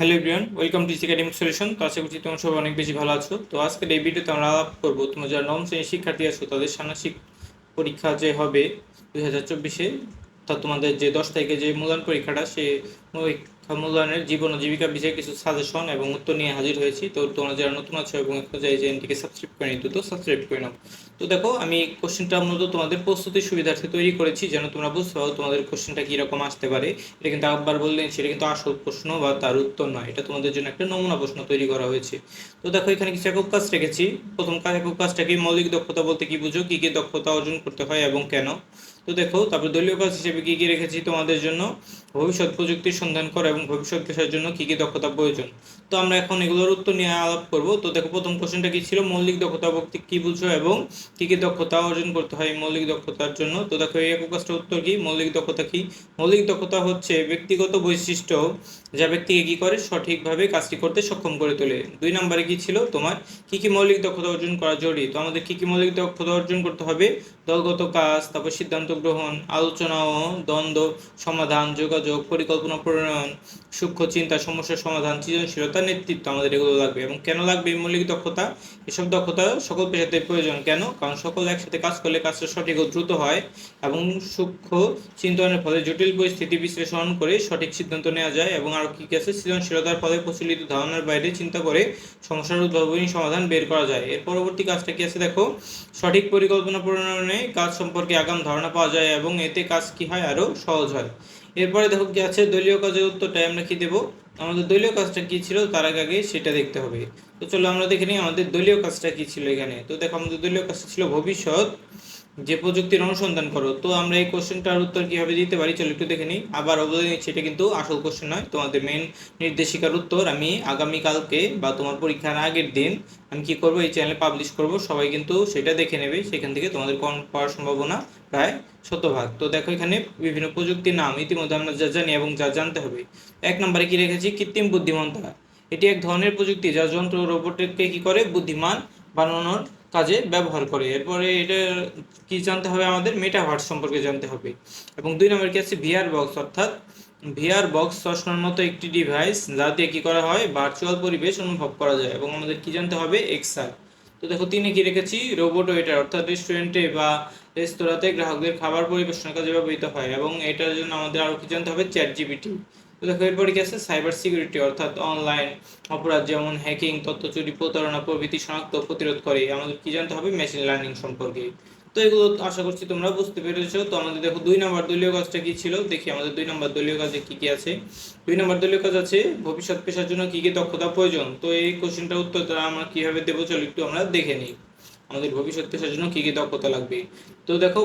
Hello everyone welcome to academic solution তো আশা করছি তোমরা সবাই অনেক বেশি ভালো আছো। তো আজকের এই ভিডিওতে আমরা আলাপ করব। তোমরা যারা নবম শ্রেণির শিক্ষার্থী আছো, তাদের ষান্মাসিক পরীক্ষা যে হবে দু হাজার চব্বিশে তা তোমাদের যে দশ তারিখে যে মূল্যায়ন পরীক্ষাটা, সে পরীক্ষা মূল্যায়নের জীবন ও জীবিকা বিষয়ে কিছু সাজেশন এবং উত্তর নিয়ে হাজির হয়েছি। তো তোমরা যারা নতুন আছো এবং এখন যাই যে এনটিকে সাবস্ক্রাইব করে নিত তো সাবস্ক্রাইব করে নাও। তো দেখো, আমি কোশ্চেনটা মূলত তোমাদের প্রস্তুতির সুবিধার্থে তৈরি করেছি, যেন তোমরা বুঝতে পারো তোমাদের কোশ্চেনটা কীরকম আসতে পারে। এটা কিন্তু একবার বললেন সেটা কিন্তু আসল প্রশ্ন বা তার উত্তর নয়। এটা তোমাদের জন্য একটা নমুনা প্রশ্ন তৈরি করা হয়েছে। তো দেখো, এখানে কিছু একক কাজ রেখেছি। প্রথম কাজ, একক কাজটাকে মৌলিক দক্ষতা বলতে কি বুঝো? কী কী দক্ষতা অর্জন করতে হয় এবং কেন? তো দেখো, তারপর দলীয় কাজ হিসেবে কী কী রেখেছি তোমাদের জন্য? ভবিষ্যৎ প্রযুক্তির সন্ধান করা এবং ভবিষ্যৎ পেশার জন্য কী কী দক্ষতা প্রয়োজন? তো আমরা এখন এগুলোর উত্তর নিয়ে আলাপ করব। তো দেখো, প্রথম কোশ্চেনটা কি ছিল? মৌলিক দক্ষতা বলতে কি বুঝো এবং কী কী দক্ষতা অর্জন করতে হয় মৌলিক দক্ষতার জন্য? তো দেখো, এই একক কাজটার উত্তর কি? মৌলিক দক্ষতা কি? মৌলিক দক্ষতা হচ্ছে ব্যক্তিগত বৈশিষ্ট্য যা ব্যক্তিকে কি করে? সঠিকভাবে কাজটি করতে সক্ষম করে তোলে। দুই নম্বরে কি ছিল? তোমার কি কি মৌলিক দক্ষতা অর্জন করা জরুরি? তো আমাদের কি কি মৌলিক দক্ষতা অর্জন করতে হবে? দলগত কাজ, তারপর সিদ্ধান্ত গ্রহণ, আলোচনা ও দ্বন্দ্ব, সমাধান, যোগাযোগ, পরিকল্পনা প্রণয়ন, সূক্ষ্ম চিন্তা সমস্যার সমাধান সৃজনশীলতা নেতৃত্ব আমাদের এগুলো লাগবে। এবং কেন লাগবে মৌলিক দক্ষতা? এসব দক্ষতা সকল পেশাতে প্রয়োজন। কেন? কারণ সকল একসাথে কাজ করলে কাজটা সঠিক ও দ্রুত হয় এবং সূক্ষ্ম চিন্তনের ফলে জটিল পরিস্থিতি বিশ্লেষণ করে সঠিক সিদ্ধান্ত নেওয়া যায় এবং আরও কী আছে? সৃজনশীলতার ফলে প্রচলিত ধারণার বাইরে চিন্তা করে সমস্যার উদ্ভাবনী সমাধান বের করা যায়। এর পরবর্তী কাজটা কি আছে? দেখো, সঠিক পরিকল্পনা প্রণয়নে কাজ সম্পর্কে আগাম ধারণা পাওয়া যায় এবং এতে কাজ কি হয়? আরও সহজ হয়। এরপরে দেখো কি আছে, দলীয় কাজের উত্তরটাই আমরা কি দেবো? আমাদের দলীয় কাজটা কি ছিল? তার আগে আগে সেটা দেখতে হবে। তো চলো আমরা দেখে নিই আমাদের দলীয় কাজটা কি ছিল এখানে। তো দেখো আমাদের দলীয় কাজটা ছিল ভবিষ্যৎ, যে প্রযুক্তির অনুসন্ধান করো। তো আমরা এই কোশ্চেনটার উত্তর কীভাবে দিতে পারি? চলো একটু দেখে নিই। আবার বলে নিচ্ছি, এটা কিন্তু আসল কোশ্চেন নয়। তোমাদের মেন নির্দেশিকার উত্তর, আমি আগামীকালকে বা তোমার পরীক্ষার আগের দিন আমি কি করব? এই চ্যানেলে পাবলিশ করব। সবাই কিন্তু সেটা দেখে নেবে। সেখান থেকে তোমাদের কম পাওয়ার সম্ভাবনা প্রায় শতভাগ। তো দেখো এখানে বিভিন্ন প্রযুক্তির নাম ইতিমধ্যে আমরা যা জানি এবং যা জানতে হবে। এক নম্বরে কি রেখেছি? কৃত্রিম বুদ্ধিমত্তা। এটি এক ধরনের প্রযুক্তি যা যন্ত্র রোবটকে কি করে? বুদ্ধিমান বানানোর কাজে ব্যবহার করে। এরপরে এটা কি জানতে হবে আমাদের? মেটাভার্স সম্পর্কে জানতে হবে। এবং দুই নম্বর কি আছে? ভিআর বক্স, অর্থাৎ ভিআর বক্স চশমার মতো একটি ডিভাইস যা দিয়ে কি করা হয়? ভার্চুয়াল পরিবেশ অনুভব করা যায়। এবং আমাদের কি জানতে হবে? এক্সআর তো দেখো, তিনি কি রেখেছি? রোবট ওয়েটার, অর্থাৎ রেস্টুরেন্টে বা রেস্তোরাঁতে গ্রাহকদের খাবার পরিবেশনের কাজে ব্যবহৃত হয় এবং এটার জন্য আমাদের আরও কি জানতে হবে? চ্যাট জিবিটি তো দেখো, এরপরে কি আছে? সাইবার সিকিউরিটি অর্থাৎ অনলাইন অপরাধ যেমন হ্যাকিং তথ্য চুরি, প্রতারণা প্রভৃতি শনাক্ত প্রতিরোধ করে। আমাদের কি জানতে হবে? মেশিন লার্নিং সম্পর্কে। তো এগুলো আশা করছি তোমরা বুঝতে পেরেছ। তো আমাদের দেখো দুই নম্বর দলীয় কাজটা কি ছিল? দেখি আমাদের দুই নম্বর দলীয় কাজে কি কি আছে। দুই নম্বর দলীয় কাজ আছে, ভবিষ্যৎ পেশার জন্য কি কি দক্ষতা প্রয়োজন? তো এই কোশ্চেনটার উত্তর আমরা কীভাবে দেবো চলো একটু আমরা দেখে নিই। আমাদের ভবিষ্যৎ পেশার জন্য কী কী দক্ষতা লাগবে? তো দেখো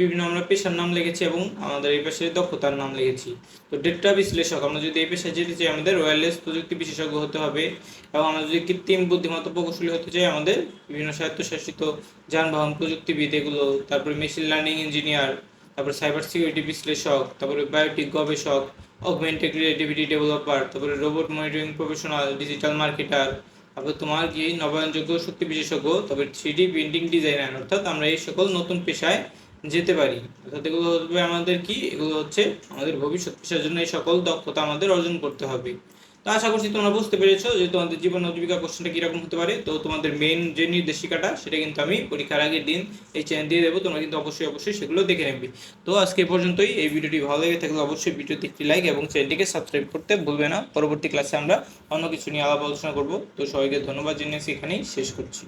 বিভিন্ন আমরা পেশার নাম লিখেছি এবং আমাদের এই পেশার দক্ষতার নাম লিখেছি। তো ডেটা বিশ্লেষক, আমরা যদি এই পেশায় যেতে চাই, আমাদের ওয়্যারলেস প্রযুক্তি বিশেষজ্ঞ হতে হবে এবং আমরা যদি কৃত্রিম বুদ্ধিমত্তা প্রকৌশলী হতে চাই, আমাদের বিভিন্ন স্বায়ত্তশাসিত যানবাহন, প্রযুক্তিবিদ এগুলো, তারপরে মেশিন লার্নিং ইঞ্জিনিয়ার তারপরে সাইবার সিকিউরিটি বিশ্লেষক, তারপরে বায়োটিক গবেষক অগমেন্টেড ক্রিয়েটিভিটি ডেভেলপার তারপরে robot monitoring professional digital marketer তারপর তোমার কি নবায়নযোগ্য শক্তি বিশেষজ্ঞ, তবে থ্রি প্রিন্টিং ডিজাইনার অর্থাৎ আমরা এই সকল নতুন পেশায় যেতে পারি। অর্থাৎ এগুলো হবে আমাদের কি? এগুলো হচ্ছে আমাদের ভবিষ্যৎ পেশার জন্য এই সকল দক্ষতা আমাদের অর্জন করতে হবে। তো আশা করছি তোমরা বুঝতে পেরেছ যে তোমাদের জীবন জীবিকা কোশ্চেনটা কীরকম হতে পারে। তো তোমাদের মেন যে নির্দেশিকাটা, সেটা কিন্তু আমি পরীক্ষার আগের দিন এই চ্যানেল দিয়ে দেবো, তোমরা কিন্তু অবশ্যই অবশ্যই সেগুলো দেখে নেবে। তো আজকে পর্যন্তই। এই ভিডিওটি ভালো লেগে থাকলে অবশ্যই ভিডিওতে একটি লাইক এবং চ্যানেলটিকে সাবস্ক্রাইব করতে ভুলবে না। পরবর্তী ক্লাসে আমরা অন্য কিছু নিয়ে আলাপ আলোচনা করব। তো সবাইকে ধন্যবাদ জানিয়ে এখানেই শেষ করছি।